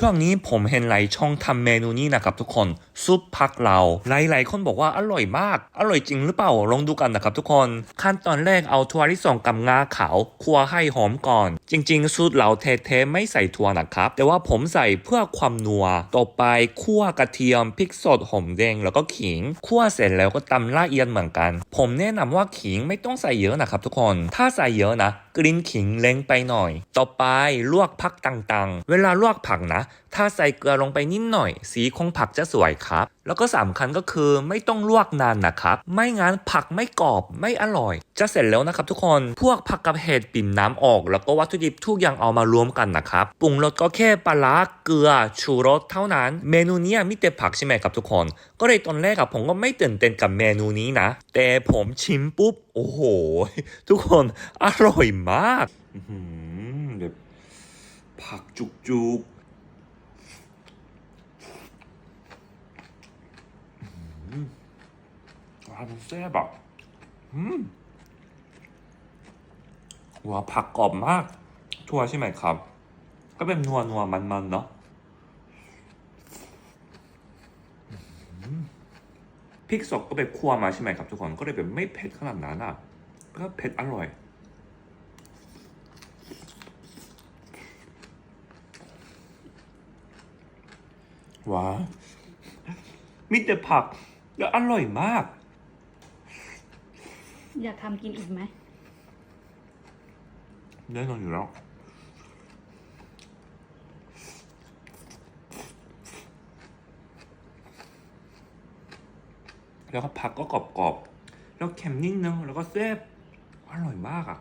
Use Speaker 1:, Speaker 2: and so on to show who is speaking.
Speaker 1: ช่วงนี้ผมเห็นหลายช่องทำเมนูนี้นะครับทุกคนซุปผักเราหลายๆคนบอกว่าอร่อยมาก อร่อยจริงหรือเปล่าลองดูกันนะครับทุกคน ขั้นตอนแรกเอาถั่วลิสงกับงาขาวคั่วให้หอมก่อน จริง ๆ สูตรเราเทๆไม่ใส่ถั่วนะครับ แต่ว่าผมใส่เพื่อความนัวต่อไปคั่วกระเทียมพริกสดหอมแดงแล้วก็ขิงคั่วเสร็จแล้วก็ตำละเอียดเหมือนกัน ผมแนะนำว่าขิงไม่ต้องใส่เยอะนะครับทุกคนถ้าใส่เยอะนะกลิ่นขิงเล้งไปหน่อย ต่อไปลวกผักต่างๆ เวลาลวกผักนะถ้าใส่เกลือลงไปนิดหน่อย สีของผักจะสวยครับ แล้วก็สำคัญก็คือไม่ต้องลวกนานนะครับ ไม่งั้นผักไม่กรอบไม่อร่อย จะเสร็จแล้วนะครับทุกคน พวกผักกับเห็ดปิ่มน้ำออก แล้วก็วัตถุดิบทุกอย่างเอามารวมกันนะครับ ปรุงรสก็แค่ปลาร้าเกลือ ชูรสเท่านั้น เมนูเนี้ยมีแต่ผักใช่ไหมครับทุกคน ก็เลยตอนแรกอะผมก็ไม่ตื่นเต้นกับเมนูนี้นะ แต่ผมชิมปุ๊บ โอ้โห ทุกคนอร่อยมากแบบผักจุกๆอื้อ หว้าวมันแซ่บอะอืมว้าผักกรอบมาก ทั่วใช่ไหมครับ ก็เป็นนัวนัวมันมันๆเนาะพริกสดก็ไปคั่วมาใช่ไหมครับ ทุกคนก็เลยแบบไม่เผ็ดขนาดนั้นอะก็เผ็ดอร่อยว้าวมีแต่ผัก แล้วอร่อยมาก
Speaker 2: อยากทำกินอีกไหม
Speaker 1: แน่นอนอยู่แล้วแล้วก็ผักก็กรอบๆ แล้วเค็มนิดนึง แล้วก็แซ่บอร่อยมากอะ